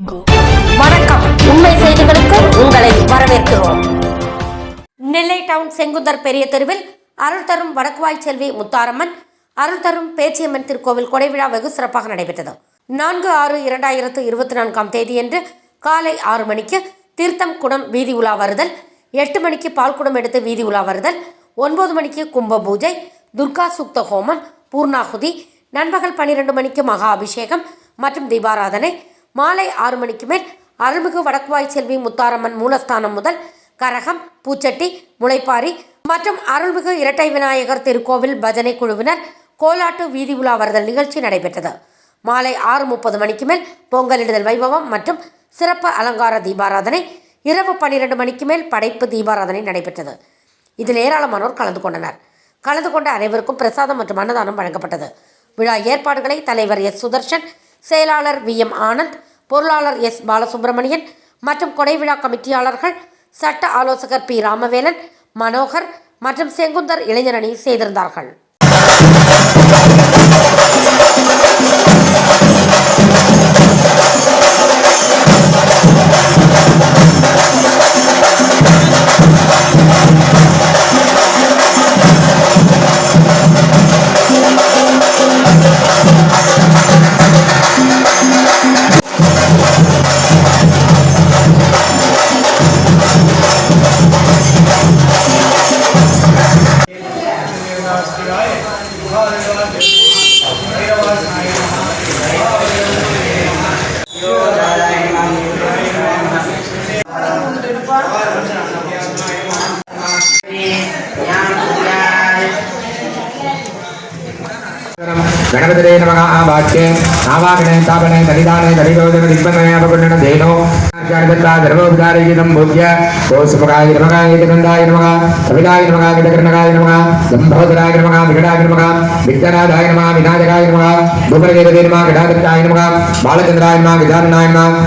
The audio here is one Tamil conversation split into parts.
வணக்கம். உண்மை செய்திகளுக்கு உங்களை வரவேற்கிறோம். நெல்லை டவுன் செங்குந்தர் பெரிய தெருவில் அருள் தரும் வடக்குவாய் செல்வி முத்தாரம்மன் அருள் தரும் பேச்சியம்மன் திருக்கோவில் கொடைவிழா வெகு சிறப்பாக நடைபெற்றது. நான்கு ஆறு இரண்டாயிரத்து இருபத்தி நான்காம் தேதியன்று காலை ஆறு மணிக்கு தீர்த்தம் குடம் வீதி உலா வருதல் எட்டு மணிக்கு பால் குடம் எடுத்து வீதி உலா வருதல் ஒன்பது மணிக்கு கும்ப பூஜை துர்கா சுக்த ஹோமம் பூர்ணாகுதி நண்பகல் பன்னிரெண்டு மணிக்கு மகா அபிஷேகம் மற்றும் தீபாராதனை மாலை ஆறு மணிக்கு மேல் அருள்மிகு வடக்குவாய் செல்வி முத்தாரம்மன் மூலஸ்தானம் முதல் கரகம் பூச்சட்டி முளைப்பாரி மற்றும் அருள்மிகு இரட்டை விநாயகர் திருக்கோவில் பஜனை குழுவினர் கோலாட்டு வீதி உலா வருதல் நிகழ்ச்சி நடைபெற்றது. மாலை ஆறு முப்பது மணிக்கு மேல் பொங்கலிடுதல் வைபவம் மற்றும் சிறப்பு அலங்கார தீபாராதனை. இரவு பன்னிரண்டு மணிக்கு மேல் படைப்பு தீபாராதனை நடைபெற்றது. இதில் ஏராளமானோர் கலந்து கொண்டனர். கலந்து கொண்ட அனைவருக்கும் பிரசாதம் மற்றும் அன்னதானம் வழங்கப்பட்டது. விழா ஏற்பாடுகளை தலைவர் எஸ். சுதர்ஷன் செயலாளர் வி எம் ஆனந்த் பொருளாளர் எஸ் பாலசுப்ரமணியன் மற்றும் கொடைவிழா கமிட்டியாளர்கள் சட்ட ஆலோசகர் பி ராமவேலன் மனோகர் மற்றும் செங்குந்தர் இளைஞரணி செய்திருந்தார்கள். ಗಣಪತಿರೇ ನಮಃ ವಾಕ್ಯೆ ನಾವಾಗಣೆ ತಾಪಣೆ ತನಿದಾನೆ ತನಿರೋಧನ ದಿಗ್ಬನ್ಮಯ ಅಪಗುಣನ ಧೇನೋ గర్భోద్గారీతం భూయ ఓ సుమగాయ నమగాయ గంధాయ నమగా సవిగాయ నమగా విదకర్ణగాయ నమగా సంభోదరాయ నమగా విఘటాయ నమగా విఘ్నరాధాయ నమగా వినాయకాయ నమగా భూపరవేదే నమగా గడాదత్తాయ నమగా బాలచంద్రాయ నమగా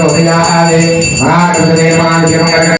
శోభయాలే మహాకృత నిర్మాణ